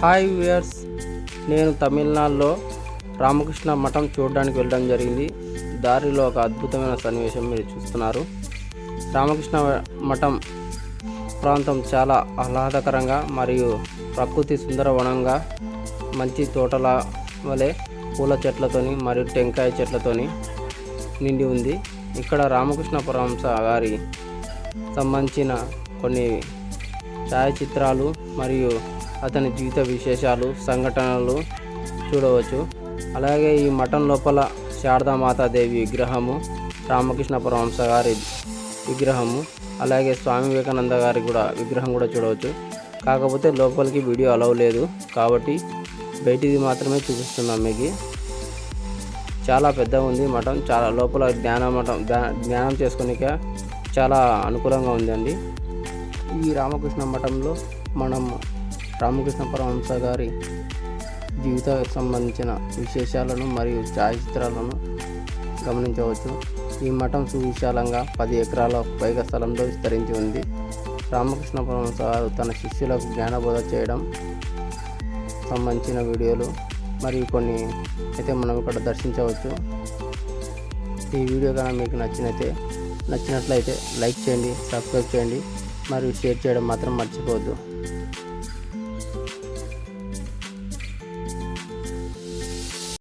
Hi viewers నేను తమిళనాడులో రామకృష్ణ మఠం చూడడానికి వెళ్ళడం జరిగింది. దారిలో ఒక అద్భుతమైన సన్నివేశం మీరు చూస్తున్నారు. రామకృష్ణ మఠం ప్రాంతం చాలా ఆహ్లాదకరంగా మరియు ప్రకృతి సుందరవనంగా మంచి తోటల వలె పూల చెట్లతోని మరియు టెంకాయ చెట్లతోని నిండి ఉంది. ఇక్కడ రామకృష్ణ పరమహంస గారి సంబంధించిన కొన్ని ఛాయాచిత్రాలు మరియు అతని జీవిత విశేషాలు సంఘటనలు చూడవచ్చు. అలాగే ఈ మఠం లోపల శారదామాతాదేవి విగ్రహము రామకృష్ణ పరమహంస గారి విగ్రహము అలాగే స్వామి వివేకానంద గారి కూడా విగ్రహం కూడా చూడవచ్చు. కాకపోతే లోపలికి వీడియో అలవ్ లేదు కాబట్టి బయటిది మాత్రమే చూపిస్తున్నాం మీకు. చాలా పెద్దగా ఉంది మఠం చాలా లోపల జ్ఞాన మఠం ధ్యానం చేసుకునేక చాలా అనుకూలంగా ఉందండి. ఈ రామకృష్ణ మఠంలో మనం రామకృష్ణ పరమహంస గారి జీవితానికి సంబంధించిన విశేషాలను మరియు ఛాయాచిత్రాలను గమనించవచ్చు. ఈ మఠం సువిశాలంగా పది ఎకరాల పైగా స్థలంలో విస్తరించి ఉంది. రామకృష్ణ పరమహంస గారు తన శిష్యులకు జ్ఞానబోధ చేయడం సంబంధించిన వీడియోలు మరియు కొన్ని అయితే మనం ఇక్కడ దర్శించవచ్చు. ఈ వీడియో కనుక మీకు నచ్చినైతే నచ్చినట్లయితే లైక్ చేయండి సబ్స్క్రైబ్ చేయండి. మరియు షేర్ చేయడం మాత్రం మర్చిపోవద్దు.